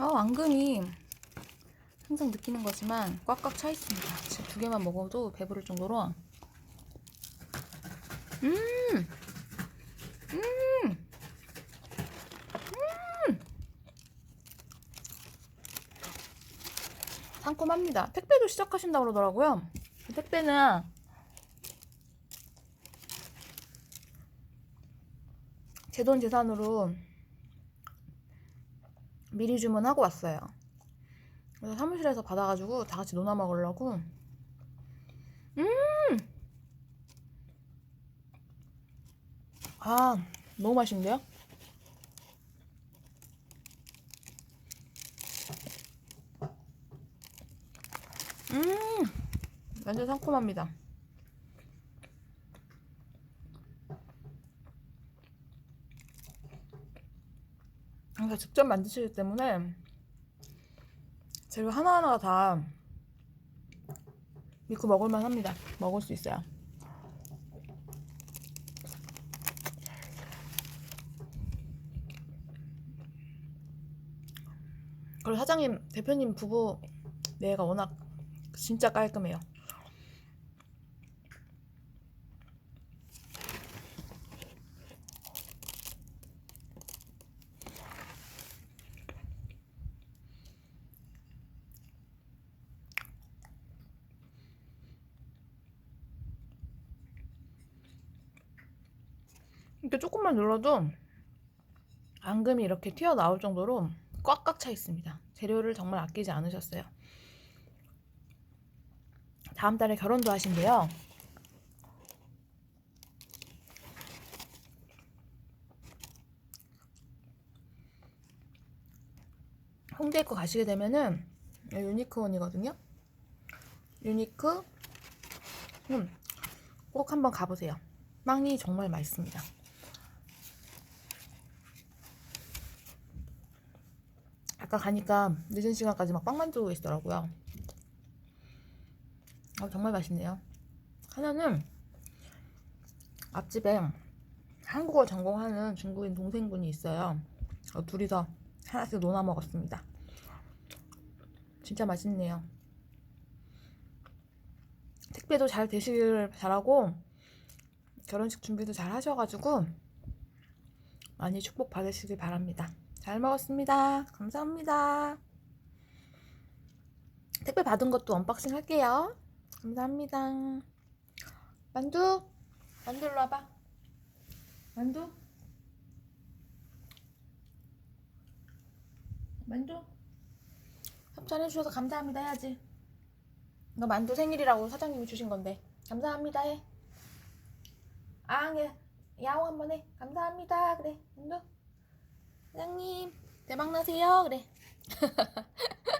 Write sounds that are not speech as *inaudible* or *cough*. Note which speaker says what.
Speaker 1: 어, 앙금이 항상 느끼는 거지만 꽉꽉 차 있습니다. 지금 두 개만 먹어도 배부를 정도로. 음! 음! 음! 상콤합니다. 택배도 시작하신다고 그러더라고요. 택배는 제 돈 재산으로 미리 주문하고 왔어요. 그래서 사무실에서 받아가지고 다 같이 논아 먹으려고. 음! 아, 너무 맛있는데요? 음! 완전 상콤합니다. 그러니까 직접 만드시기 때문에 재료 하나하나가 다 믿고 먹을만 합니다. 먹을 수 있어요. 그리고 사장님, 대표님 부부 뇌가 워낙 진짜 깔끔해요. 이렇게 조금만 눌러도 앙금이 이렇게 튀어나올 정도로 꽉꽉 차 있습니다. 재료를 정말 아끼지 않으셨어요. 다음 달에 결혼도 하신대요. 홍대 거 가시게 되면은 유니크원이거든요. 유니크 음, 꼭 한번 가보세요. 빵이 정말 맛있습니다. 아까 가니까 늦은 시간까지 막 빵 만 들고 계시더라고요. 아, 정말 맛있네요. 하나는 앞집에 한국어 전공하는 중국인 동생분이 있어요. 어, 둘이서 하나씩 논아 먹었습니다. 진짜 맛있네요. 택배도 잘 되시길 바라고 결혼식 준비도 잘 하셔가지고 많이 축복 받으시길 바랍니다. 잘 먹었습니다. 감사합니다. 택배 받은 것도 언박싱 할게요. 감사합니다. 만두, 만두 일로 와봐. 만두, 만두. 협찬해주셔서 감사합니다 해야지. 이거 만두 생일이라고 사장님이 주신 건데 감사합니다 해. 아, 예. 야옹 한번 해. 감사합니다. 그래. 만두. 사장님 대박 나세요. 그래. *laughs*